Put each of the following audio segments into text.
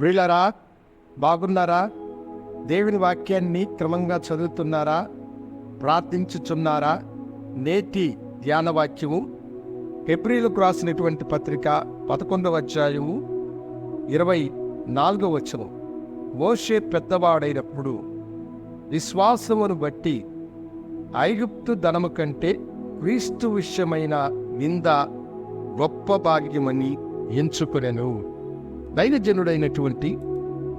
వీళ్ళరా? బాగున్నారా? దేవుని వాక్యాన్ని క్రమంగా చదువుతున్నారా? ప్రార్థించుచున్నారా? నేటి ధ్యాన వాక్యము రాసినటువంటి పత్రిక పదకొండవ అధ్యాయము ఇరవై నాలుగవ వచనం మోషే పెద్దవాడైనప్పుడు విశ్వాసమును బట్టి ఐగుప్తు ధనము కంటే క్రీస్తు విషయమైన నింద గొప్ప భాగ్యమని ఎంచుకునెను. దైవజనుడైనటువంటి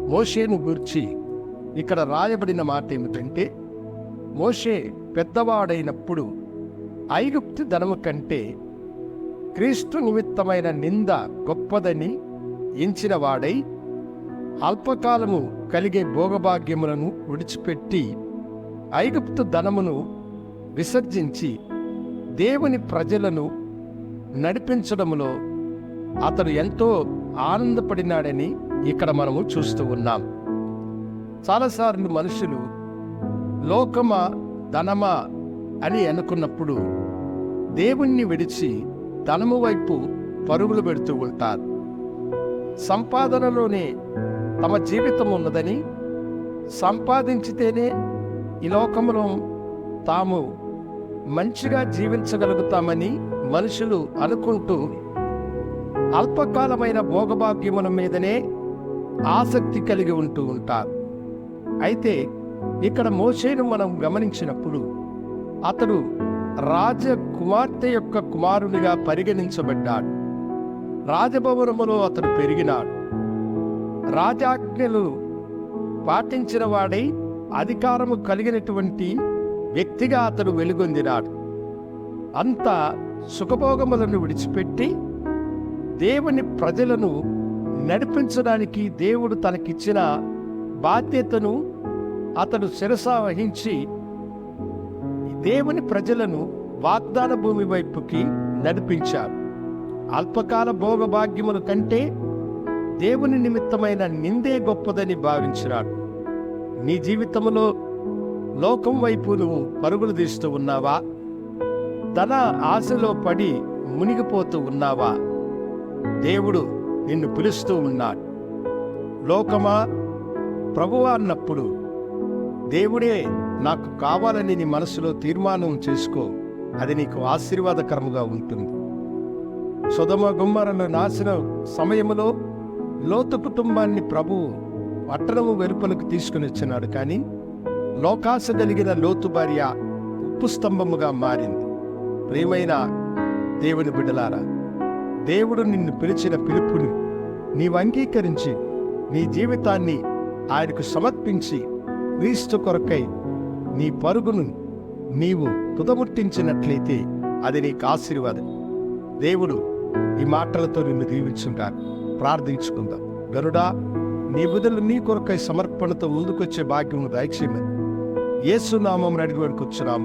మోషేను గూర్చి ఇక్కడ రాయబడిన మాట ఏమిటంటే మోషే పెద్దవాడైనప్పుడు ఐగుప్తు ధనము కంటే క్రీస్తు నిమిత్తమైన నింద గొప్పదని ఎంచినవాడై అల్పకాలము కలిగే భోగభాగ్యములను విడిచిపెట్టి ఐగుప్తు ధనమును విసర్జించి దేవుని ప్రజలను నడిపించడంలో అతడు ఎంతో ఆనందపడినాడని ఇక్కడ మనము చూస్తూ ఉన్నాం. చాలాసార్లు మనుషులు లోకమా ధనమా అని అనుకున్నప్పుడు దేవుణ్ణి విడిచి ధనము వైపు పరుగులు పెడుతూ ఉంటారు. సంపాదనలోనే తమ జీవితం ఉన్నదని సంపాదించితేనే ఈ లోకంలో తాము మంచిగా జీవించగలుగుతామని మనుషులు అనుకుంటూ అల్పకాలమైన భోగభాగ్యముల మీదనే ఆసక్తి కలిగి ఉంటూ ఉంటారు. అయితే ఇక్కడ మోషేను మనం గమనించినప్పుడు అతడు రాజ కుమార్తె యొక్క కుమారునిగా పరిగణించబడ్డాడు. రాజభవనములో అతడు పెరిగినాడు. రాజాజ్ఞలు పాటించిన వాడై అధికారము కలిగినటువంటి వ్యక్తిగా అతడు వెలుగొందినాడు. అంత సుఖభోగములను విడిచిపెట్టి దేవుని ప్రజలను నడిపించడానికి దేవుడు తనకిచ్చిన బాధ్యతను అతడు శిరస వహించి దేవుని ప్రజలను వాగ్దాన భూమి వైపుకి నడిపించారు అల్పకాల భోగభాగ్యముల కంటే దేవుని నిమిత్తమైన నిందే గొప్పదని భావించినాడు. నీ జీవితంలో లోకం వైపు నువ్వు పరుగులు తీస్తూ ఉన్నావా? ధన ఆశలో పడి మునిగిపోతూ ఉన్నావా? దేవుడు నిన్ను పిలుస్తూ ఉన్నాడు. లోకమా ప్రభువా అన్నప్పుడు దేవుడే నాకు కావాలని నీ మనసులో తీర్మానం చేసుకో అది నీకు ఆశీర్వాదకరముగా ఉంటుంది. సుధమ గుమ్మరను నాశన సమయములో లోతు కుటుంబాన్ని ప్రభువు పట్టణము వెలుపలకు తీసుకుని వచ్చినాడు. కానీ లోకాశ కలిగిన లోతు భార్య ఉప్పు స్తంభముగా మారింది. ప్రియమైన దేవుని బిడ్డలారా దేవుడు నిన్ను పిలిచిన పిలుపుని నీవు అంగీకరించి నీ జీవితాన్ని ఆయనకు సమర్పించి క్రీస్తు కొరకై నీ పరుగును నీవు తుదముట్టించినట్లయితే అది నీకు ఆశీర్వాదం. దేవుడు ఈ మాటలతో నిన్ను దీవించుంటాను ప్రార్థించుకుందాం. గరుడా నీ బుధులు నీ కొరకై సమర్పణతో ముందుకొచ్చే భాగ్యం దయచేయమని ఏసునామం అడిగి వరకు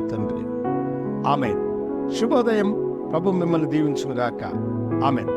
తండ్రి. ఆమె శుభోదయం. ప్రభు మిమ్మల్ని దీవించునుగాక. Amen.